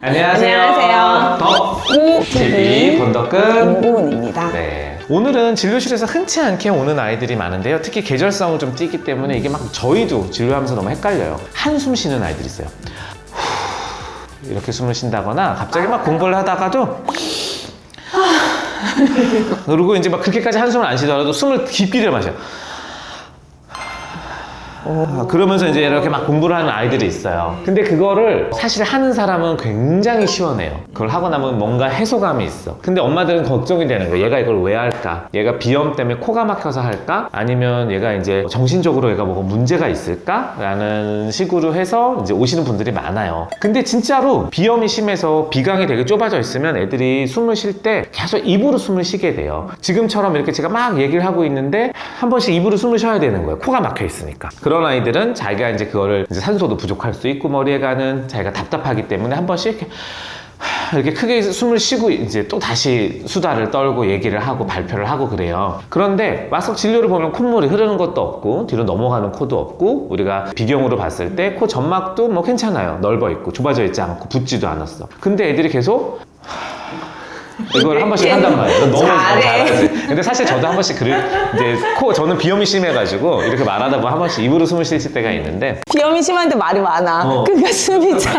안녕하세요. 안녕하세요. 더구 TV 본덕금. 김고은입니다. 네. 오늘은 진료실에서 흔치 않게 오는 아이들이 많은데요. 특히 계절성을 좀 띠기 때문에 이게 막 저희도 진료하면서 너무 헷갈려요. 한숨 쉬는 아이들이 있어요. 후, 이렇게 숨을 쉰다거나 갑자기 막 공부를 하다가도 그리고 이제 막 그렇게까지 한숨을 안 쉬더라도 숨을 깊게 들여 마셔요. 아, 그러면서 이제 이렇게 막 공부를 하는 아이들이 있어요. 근데 그거를 사실 하는 사람은 굉장히 시원해요. 그걸 하고 나면 뭔가 해소감이 있어. 근데 엄마들은 걱정이 되는 거예요. 얘가 이걸 왜 할까? 얘가 비염 때문에 코가 막혀서 할까? 아니면 얘가 이제 정신적으로 얘가 뭐가 문제가 있을까? 라는 식으로 해서 이제 오시는 분들이 많아요. 근데 진짜로 비염이 심해서 비강이 되게 좁아져 있으면 애들이 숨을 쉴 때 계속 입으로 숨을 쉬게 돼요. 지금처럼 이렇게 제가 막 얘기를 하고 있는데 한 번씩 입으로 숨을 쉬어야 되는 거예요. 코가 막혀 있으니까. 그런 아이들은 자기가 이제 그거를 이제 산소도 부족할 수 있고 머리에 가는 자기가 답답하기 때문에 한 번씩 이렇게 이렇게 크게 숨을 쉬고 이제 또 다시 수다를 떨고 얘기를 하고 발표를 하고 그래요. 그런데 막상 진료를 보면 콧물이 흐르는 것도 없고 뒤로 넘어가는 코도 없고 우리가 비경으로 봤을 때 코 점막도 뭐 괜찮아요. 넓어 있고 좁아져 있지 않고 붓지도 않았어. 근데 애들이 계속 이걸 한 번씩 한단 말이에요. 너무 잘해. 잘하지. 근데 사실 저도 한 번씩 그를 이제 코 저는 비염이 심해가지고 이렇게 말하다 보면 한 번씩 입으로 숨을 쉴 때가 있는데 비염이 심한데 말이 많아. 어. 그러니까 숨이 차.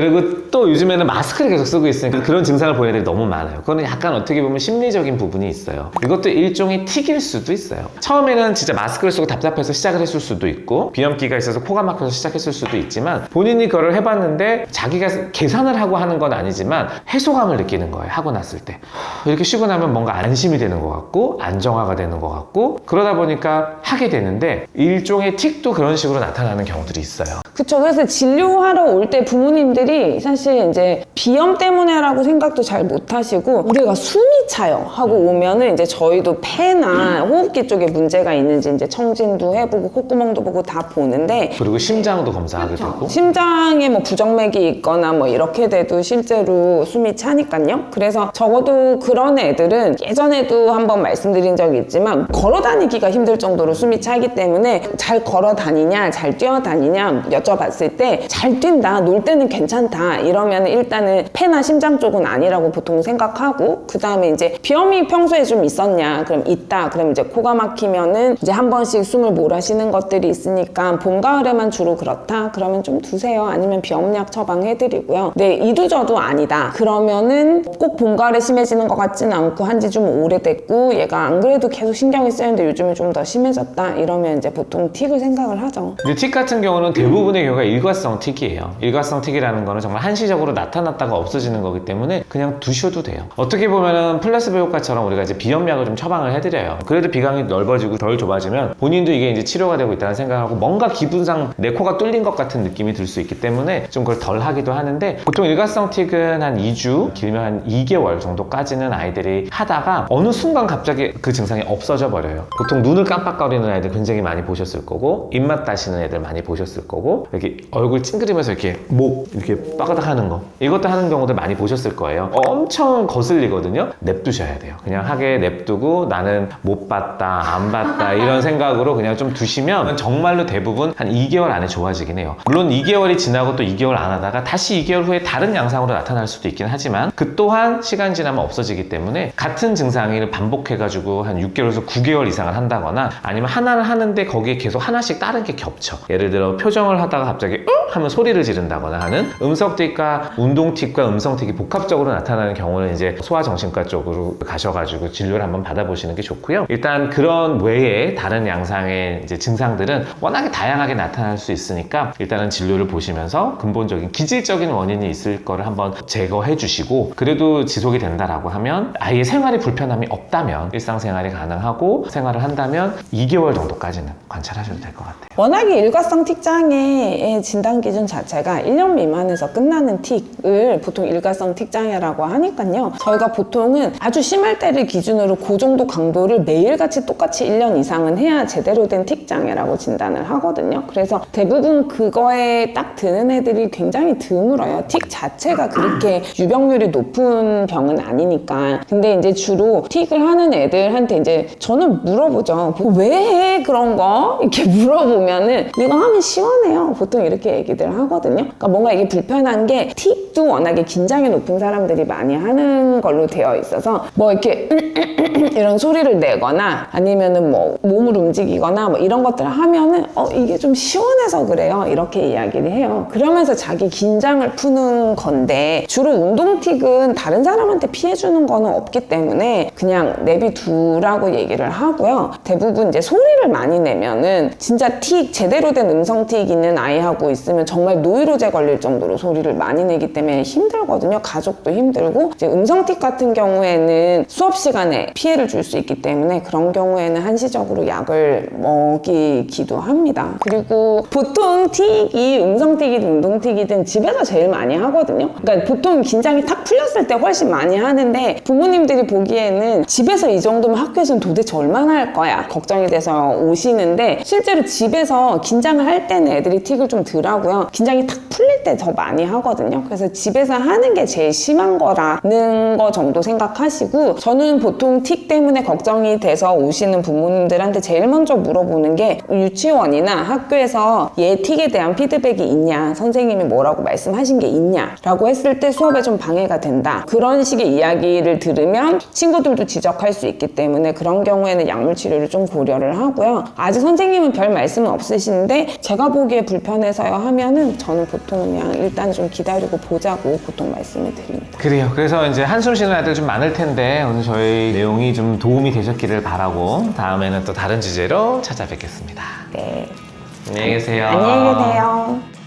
그리고 또 요즘에는 마스크를 계속 쓰고 있으니까 그런 증상을 보이는 애들이 너무 많아요. 그거는 약간 어떻게 보면 심리적인 부분이 있어요. 이것도 일종의 틱일 수도 있어요. 처음에는 진짜 마스크를 쓰고 답답해서 시작을 했을 수도 있고 비염기가 있어서 코가 막혀서 시작했을 수도 있지만 본인이 그걸 해봤는데 자기가 계산을 하고 하는 건 아니지만 해소감을 느끼는 거예요. 하고 났을 때 이렇게 쉬고 나면 뭔가 안심이 되는 것 같고 안정화가 되는 것 같고 그러다 보니까 하게 되는데 일종의 틱도 그런 식으로 나타나는 경우들이 있어요. 그쵸. 그래서 진료하러 올 때 부모님들이 사실 이제 비염 때문에라고 생각도 잘 못 하시고 우리가 숨이 차요. 하고 오면은 이제 저희도 폐나 호흡기 쪽에 문제가 있는지 이제 청진도 해보고 콧구멍도 보고 다 보는데 그리고 심장도 검사하게 되고. 심장에 뭐 부정맥이 있거나 뭐 이렇게 돼도 실제로 숨이 차니까요. 그래서 적어도 그런 애들은 예전에도 한번 말씀드린 적이 있지만 걸어 다니기가 힘들 정도로 숨이 차기 때문에 잘 걸어 다니냐, 잘 뛰어 다니냐 여쭤봤을 때 잘 뛴다, 놀 때는 괜찮다 이러면 일단은 폐나 심장 쪽은 아니라고 보통 생각하고 그 다음에 이제 비염이 평소에 좀 있었냐, 그럼 있다. 그럼 이제 코가 막히면은 이제 한 번씩 숨을 몰아쉬는 것들이 있으니까 봄 가을에만 주로 그렇다. 그러면 좀 두세요. 아니면 비염약 처방해드리고요. 네, 이두저도 아니다. 그러면은 꼭 봄 가을에 심해지는 것 같지는 않고 한지 좀 오래됐고 얘가 안 그래도 계속 신경이 쓰이는데 요즘에 좀 더 심해졌다. 이러면 이제 보통 틱을 생각을 하죠. 근데 틱 같은 경우는 대부분의 경우가 일과성 틱이에요. 일과성 틱이라는 거는 정말 한시적으로 나타났다가 없어지는 거기 때문에 그냥 두셔도 돼요. 어떻게 보면은 플라스보 효과처럼 우리가 이제 비염약을 좀 처방을 해드려요. 그래도 비강이 넓어지고 덜 좁아지면 본인도 이게 이제 치료가 되고 있다는 생각하고 뭔가 기분상 내 코가 뚫린 것 같은 느낌이 들 수 있기 때문에 좀 그걸 덜 하기도 하는데 보통 일과성 틱은 한 2주, 길면 한 2개월 정도까지는 아이들이 하다가 어느 순간 갑자기 그 증상이 없어져 버려요. 보통 눈을 깜빡거리는 아이들 굉장히 많이 보셨을 거고 입맛 다시는 애들 많이 보셨을 거고 이렇게 얼굴 찡그리면서 이렇게 목 이렇게 빠가닥 하는 거 이것도 하는 경우들 많이 보셨을 거예요. 엄청 거슬리거든요. 냅두셔야 돼요. 그냥 하게 냅두고 나는 못 봤다, 안 봤다 이런 생각으로 그냥 좀 두시면 정말로 대부분 한 2개월 안에 좋아지긴 해요. 물론 2개월이 지나고 또 2개월 안 하다가 다시 2개월 후에 다른 양상으로 나타날 수도 있긴 하지만 그 또한 시간 지나면 없어지기 때문에 같은 증상을 반복해가지고 한 6개월에서 9개월 이상을 한다거나 아니면 하나를 하는데 거기에 계속 하나씩 다른 게 겹쳐. 예를 들어 표정을 하다가 갑자기 응? 하면 소리를 지른다거나 하는 음성틱과 운동틱과 음성틱이 복합적으로 나타나는 경우는 이제 소아정신과 쪽으로 가셔가지고 진료를 한번 받아보시는 게 좋고요. 일단 그런 외에 다른 양상의 이제 증상들은 워낙에 다양하게 나타날 수 있으니까 일단은 진료를 보시면서 근본적인 기질적인 원인이 있을 거를 한번 제거해 주시고 그래도 지속이 된다라고 하면 아예 생활에 불편함이 없다면 일상생활이 가능하고 생활을 한다면 2개월 정도까지는 관찰하셔도 될 것 같아요. 워낙에 일과성 틱장애의 진단 기준 자체가 1년 미만 에서 끝나는 틱을 보통 일과성 틱장애라고 하니까요. 저희가 보통은 아주 심할 때를 기준으로 그 정도 강도를 매일같이 똑같이 1년 이상은 해야 제대로 된 틱장애라고 진단을 하거든요. 그래서 대부분 그거에 딱 드는 애들이 굉장히 드물어요. 틱 자체가 그렇게 유병률이 높은 병은 아니니까. 근데 이제 주로 틱을 하는 애들한테 이제 저는 물어보죠. 왜 해? 그런 거? 이렇게 물어보면은 이거 하면 시원해요. 보통 이렇게 얘기들 하거든요. 그러니까 뭔가 이게 불편한 게 틱도 워낙에 긴장이 높은 사람들이 많이 하는 걸로 되어 있어서 뭐 이렇게 이런 소리를 내거나 아니면은 뭐 몸을 움직이거나 뭐 이런 것들을 하면은 어 이게 좀 시원해서 그래요? 이렇게 이야기를 해요. 그러면서 자기 긴장을 푸는 건데 주로 운동 틱은 다른 사람한테 피해 주는 거는 없기 때문에 그냥 내비두라고 얘기를 하고요. 대부분 이제 소리를 많이 내면은 진짜 틱 제대로 된 음성 틱 있는 아이하고 있으면 정말 노이로제 걸릴 정도 로 소리를 많이 내기 때문에 힘들거든요 가족도 힘들고 이제 음성 틱 같은 경우에는 수업 시간에 피해를 줄 수 있기 때문에 그런 경우에는 한시적으로 약을 먹이기도 합니다. 그리고 보통 틱이 음성 틱이든 운동 틱이든 집에서 제일 많이 하거든요. 그러니까 보통 긴장이 탁 풀렸을 때 훨씬 많이 하는데 부모님들이 보기에는 집에서 이 정도면 학교에서는 도대체 얼마나 할 거야 걱정이 돼서 오시는데 실제로 집에서 긴장을 할 때는 애들이 틱을 좀 덜 하고요. 긴장이 탁 풀릴 때 더 많이 하거든요. 그래서 집에서 하는 게 제일 심한 거라는 거 정도 생각하시고 저는 보통 틱 때문에 걱정이 돼서 오시는 부모님들한테 제일 먼저 물어보는 게 유치원이나 학교에서 얘 틱에 대한 피드백이 있냐 선생님이 뭐라고 말씀하신 게 있냐 라고 했을 때 수업에 좀 방해가 된다 그런 식의 이야기를 들으면 친구들도 지적할 수 있기 때문에 그런 경우에는 약물 치료를 좀 고려를 하고요 아직 선생님은 별 말씀은 없으시는데 제가 보기에 불편해서요 하면은 저는 보통 그냥 일단 좀 기다리고 보자고 보통 말씀을 드립니다 그래요. 그래서 이제 한숨 쉬는 아이들 좀 많을 텐데 오늘 저희 내용이 좀 도움이 되셨기를 바라고 다음에는 또 다른 주제로 찾아뵙겠습니다. 네 안녕히 계세요. 안녕히 계세요